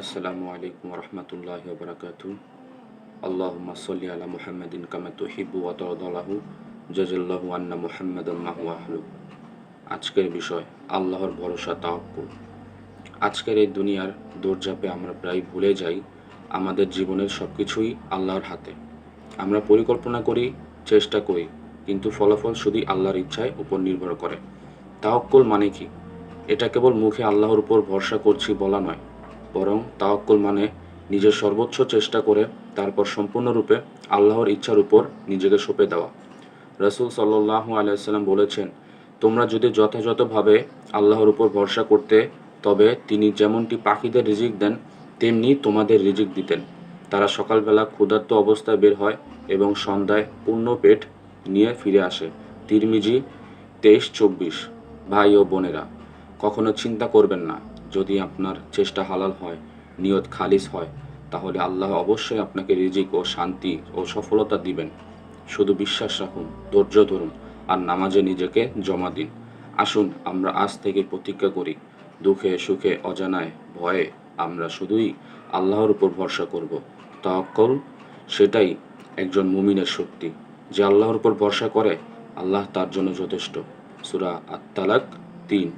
আসসালামু আলাইকুম রহমতুল্লাহ বরকাতু আল্লাহুম্মা সাল্লি আলা মুহাম্মাদিন কামা তুহিব্বু ওয়া তারদাহু জাজাল্লাহু আন্না মুহাম্মাদান মাহু আহলু। আজকের বিষয়, আল্লাহর ভরসা তাওয়াক্কুল। আজকের এই দুনিয়ার দৌড়ঝাঁপে আমরা প্রায় ভুলে যাই আমাদের জীবনের সব কিছুই আল্লাহর হাতে। আমরা পরিকল্পনা করি, চেষ্টা করি, কিন্তু ফলাফল শুধুই আল্লাহর ইচ্ছায় উপর নির্ভর করে। তাওয়াক্কুল মানে কি? এটা কেবল মুখে আল্লাহর উপর ভরসা করছি বলা নয়। বরং তাওয়াক্কুল মানে নিজের সর্বোচ্চ চেষ্টা করে তারপর সম্পূর্ণরূপে আল্লাহর ইচ্ছার উপর নিজেকে সঁপে দেওয়া। রসুল সাল্লাহু আলাইসাল্লাম বলেছেন, তোমরা যদি যথাযথভাবে আল্লাহর উপর ভরসা করতে, তবে তিনি যেমনটি পাখিদের রিজিক দেন, তেমনি তোমাদের রিজিক দিতেন। তারা সকালবেলা ক্ষুধার্ত অবস্থায় বের হয় এবং সন্ধ্যায় পূর্ণ পেট নিয়ে ফিরে আসে। তিরমিজি তেইশ চব্বিশ। ভাই ও বোনেরা, কখনো চিন্তা করবেন না যদি আপনার চেষ্টা হালাল হয়, নিয়ত খালিস হয়, তাহলে আল্লাহ অবশ্যই আপনাকে রিজিক ও শান্তি ও সফলতা দিবেন। শুধু বিশ্বাস রাখুন, ধৈর্য ধরুন আর নামাজে নিজেকে জমা দিন। আসুন, আমরা আজ থেকে প্রতিজ্ঞা করি, দুঃখে, সুখে, অজানায়, ভয়ে আমরা শুধুই আল্লাহর উপর ভরসা করব। তাওয়াক্কল, সেটাই একজন মুমিনের শক্তি। যে আল্লাহর উপর ভরসা করে, আল্লাহ তার জন্য যথেষ্ট। সুরা আত্মালাক তিন।